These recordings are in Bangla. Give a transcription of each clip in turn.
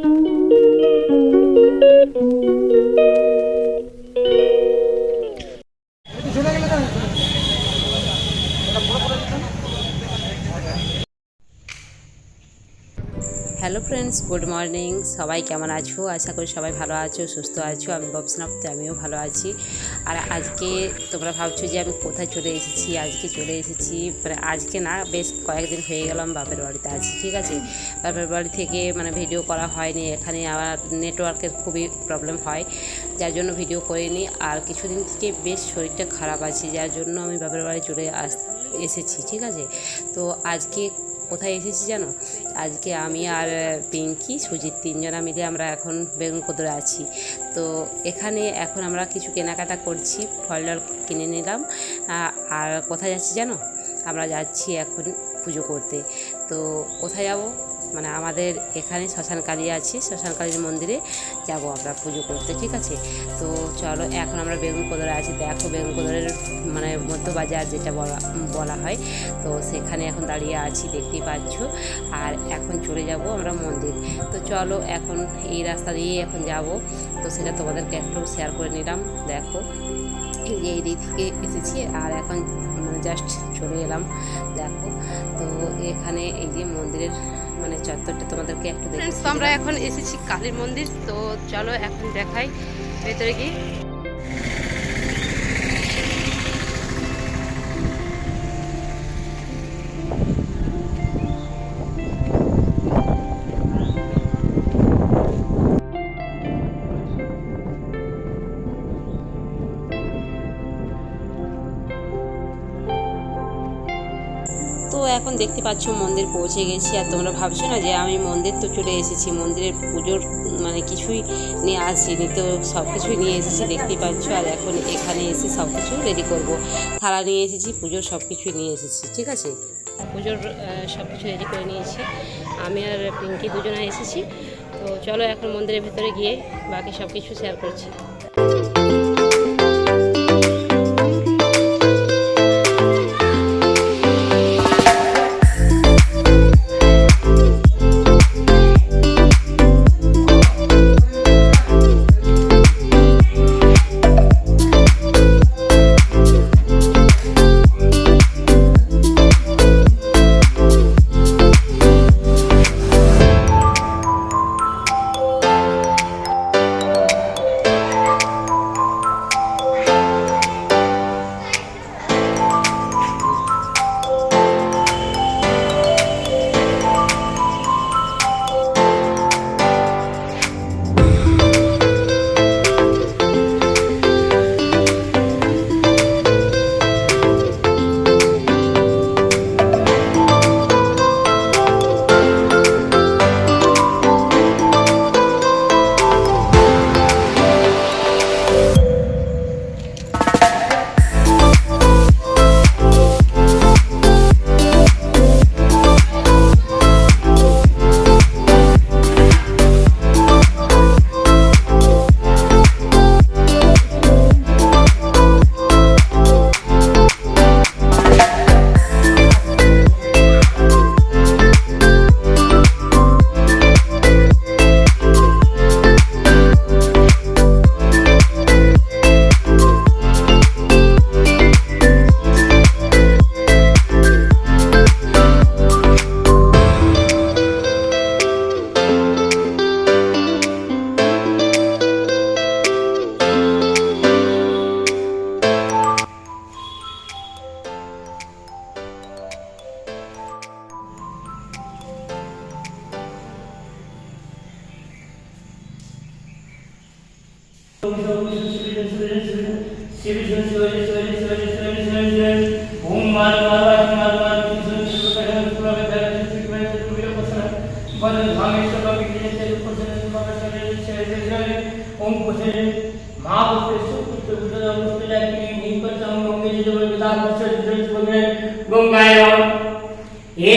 Música ফ্রেন্ডস গুড মর্নিং সবাই কেমন আছো? আশা করি সবাই ভালো আছো, সুস্থ আছো। আমি ববসনাপ্তে আমিও ভালো আছি। আর আজকে তোমরা ভাবছ যে আমি কোথায় চলে এসেছি? আজকে চলে এসেছি মানে আজকে না, বেশ কয়েকদিন হয়ে গেলাম বাপের বাড়িতে আছি, ঠিক আছে? বাপের বাড়ি থেকে মানে ভিডিও করা হয়নি। এখানে আমার নেটওয়ার্কের খুবই প্রবলেম হয়, যার জন্য ভিডিও করিনি। আর কিছুদিন থেকে বেশ শরীরটা খারাপ আছে, যার জন্য আমি বাপের বাড়ি চলে আস, এসেছি, ঠিক আছে? তো আজকে কোথায় এসেছি জানো? আজকে আমি আর পিঙ্কি, সুজিত তিনজনা মিলে আমরা এখন বেগুন বেগুনকোদরে আছি। তো এখানে এখন আমরা কিছু কেনাকাটা করছি, ফল টল কিনে নিলাম। আর কোথায় যাচ্ছি জানো? আমরা যাচ্ছি এখন পুজো করতে। তো কোথায় যাব? মানে আমাদের এখানে শ্মশানকালী আছে, শ্মশানকালীর মন্দিরে যাব আমরা পুজো করতে, ঠিক আছে? তো চলো, এখন আমরা বেগুন কোদরে আছি। দেখো বেগুন কোদরের মানে মধ্যবাজার যেটা বলা বলা হয়, তো সেখানে এখন দাঁড়িয়ে আছি, দেখতেই পাচ্ছ। আর এখন চলে যাব আমরা মন্দির। তো চলো, এখন এই রাস্তা দিয়ে এখন যাব। তো সেটা তোমাদেরকে একটু শেয়ার করে নিলাম, দেখো। যে এই দিক থেকে এসেছি, আর এখন মানে জাস্ট চলে এলাম। দেখো, তো এখানে এই যে মন্দিরের মানে চত্বরটা তোমাদেরকে একটু আমরা এখন এসেছি কালী মন্দির, তো চলো এখন দেখাই ভেতরে গিয়ে। এখন দেখতে পাচ্ছ মন্দির পৌঁছে গেছি আর তোমরা ভাবছ না যে আমি মন্দির তো চলে এসেছি, মন্দিরের পুজোর মানে কিছুই নিয়ে আসিনি, তো সব কিছুই নিয়ে এসেছি দেখতেই পাচ্ছ আর এখন এখানে এসে সব কিছু রেডি করব। থালা নিয়ে এসেছি, পুজোর সব কিছুই নিয়ে এসেছি, ঠিক আছে? পুজোর সব কিছু রেডি করে নিয়েছি। আমি আর পিঙ্কি দুজনে এসেছি, তো চলো এখন মন্দিরের ভেতরে গিয়ে বাকি সব কিছু শেয়ার করছি। हे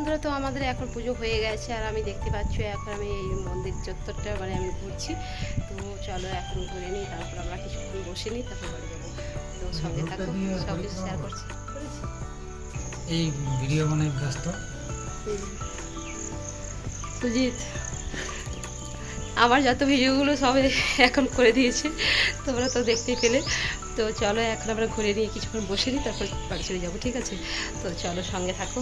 বন্ধুরা তো আমাদের এখন পুজো হয়ে গেছে আর আমি দেখতে পাচ্ছি এখন আমি এই মন্দির চত্বরটা মানে আমি ঘুরছি। তো চলো এখন ঘুরে নিই তারপর আমরা কিছুক্ষণ বসে নিই তারপর বাড়ি যাব। তো সঙ্গে থাকো সব কিছু শেয়ার করছি? এই ভিডিও বানাই ব্যস্ত। সুজিত আমার যত ভিডিওগুলো সবে এখন করে দিয়েছে তোমরা তো দেখতেই পেলে। তো চলো এখন আমরা ঘুরে নিয়ে কিছুক্ষণ বসে নিই, তারপর বাড়ি চলে যাব, ঠিক আছে? তো চলো সঙ্গে থাকো।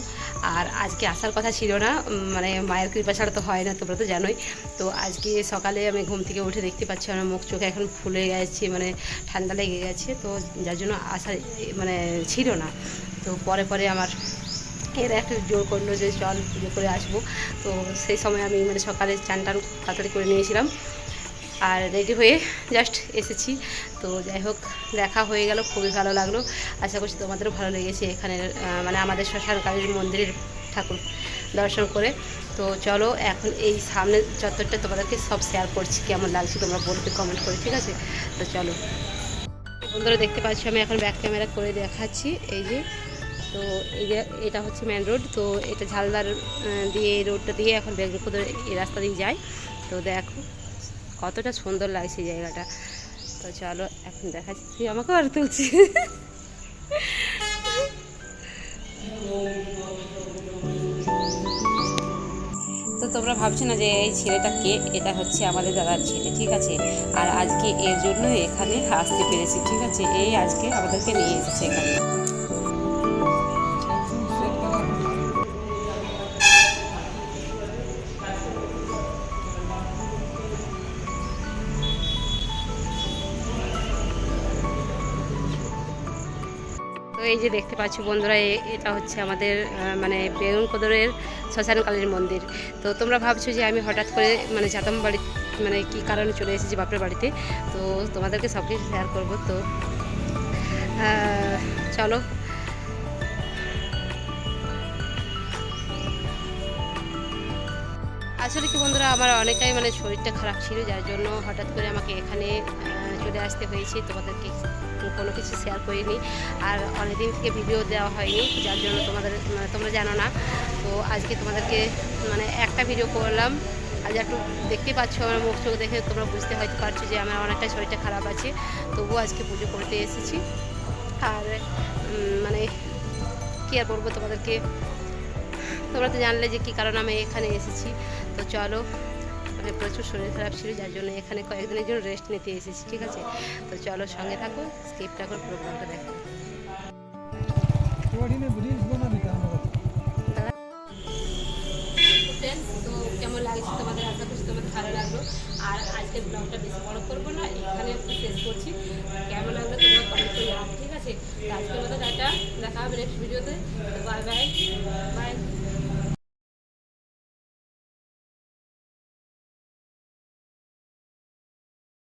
আর আজকে আসার কথা ছিল না মানে মায়ের কৃপা ছাড়া তো হয় না, তোমরা তো জানোই। তো আজকে সকালে আমি ঘুম থেকে উঠে দেখতে পাচ্ছি আমার মুখ চোখে এখন ফুলে গেছে মানে ঠান্ডা লেগে গেছে, তো যার জন্য আসার মানে ছিল না। তো পরে পরে আমার এরা একটু জোর করল যে চল পুজো করে আসব। তো সেই সময় আমি মানে সকালে চান টান তাড়াতাড়ি করে নিয়েছিলাম। আর রেডি হয়ে জাস্ট এসেছি। তো যাই হোক, দেখা হয়ে গেল, খুবই ভালো লাগল। আশা করছি তোমাদেরও ভালো লেগেছে এখানে মানে আমাদের শ্মশান কালীর মন্দিরের ঠাকুর দর্শন করে। তো চলো, এখন এই সামনের চত্বরটা তোমাদেরকে সব শেয়ার করছি, কেমন লাগছে তোমরা বলতে কমেন্ট করে, ঠিক আছে? তো চলো। বন্ধুরা, দেখতে পাচ্ছি, আমি এখন ব্যাক ক্যামেরা করে দেখাচ্ছি, এই যে। তো এই যে, এটা হচ্ছে মেন রোড তো এটা ঝালদার দিয়ে রোডটা দিয়ে এখন বেগরপুর এই রাস্তা দিয়ে যায়। তো দেখো। কতটা সুন্দর লাগছে জায়গাটা। তো চলো, এখন দেখাচ্ছি, তুই আমাকেও আর তুলছি। তো তোমরা ভাবছ না যে এই ছেলেটা কে? এটা হচ্ছে আমাদের দাদার ছেলে, ঠিক আছে? আর আজকে এর জন্য এখানে আসতে পেরেছি, ঠিক আছে? এই আজকে আমাদেরকে নিয়ে এসেছে এখানে। এই যে দেখতে পাচ্ছি বন্ধুরা এটা হচ্ছে আমাদের মানে বেগুন কদরের শ্মশান কালীর মন্দির। তো তোমরা ভাবছ যে আমি হঠাৎ করে মানে জাতম বাড়ি মানে কি কারণে চলে এসেছি বাপের বাড়িতে? তো তোমাদেরকে সব কিছু শেয়ার করব। তো চলো। আসলে কি বন্ধুরা, আমার অনেকটাই মানে শরীরটা খারাপ ছিল, যার জন্য হঠাৎ করে আমাকে এখানে চলে আসতে হয়েছে। তোমাদেরকে কোনো কিছু শেয়ার করিনি। আর অনেকদিন থেকে ভিডিও দেওয়া হয়নি, যার জন্য তোমাদের মানে তোমরা জানো না। তো আজকে তোমাদেরকে মানে একটা ভিডিও করলাম। আজ একটু দেখতে পাচ্ছ আমার মুখ চোখ দেখে, তোমরা বুঝতে হয়তো পারছ যে আমার অনেকটা শরীরটা খারাপ আছে। তবুও আজকে পুজো করতে এসেছি। আর মানে কী আর বলব তোমাদেরকে? তোমরা তো জানলে যে কী কারণে আমি এখানে এসেছি। তো চলো মানে প্রচুর শরীর খারাপ ছিল যার জন্য এখানে কয়েকদিনের জন্য রেস্ট নিতে এসেছি ঠিক আছে? তো চলো সঙ্গে থাকো স্কিপটা করে প্রোগ্রামটা দেখো। তো কেমন লাগছে তোমাদের? আশা করছি তোমাদের ভালো লাগল। আর আজকের ব্লগটা বেশি বড় করব না এখানে শেষ করছি। কেমন লাগল তোমরা কমেন্ট করে ঠিক আছে? তো আজকের মতো টাটা দেখা হবে নেক্সট ভিডিওতে বাই বাই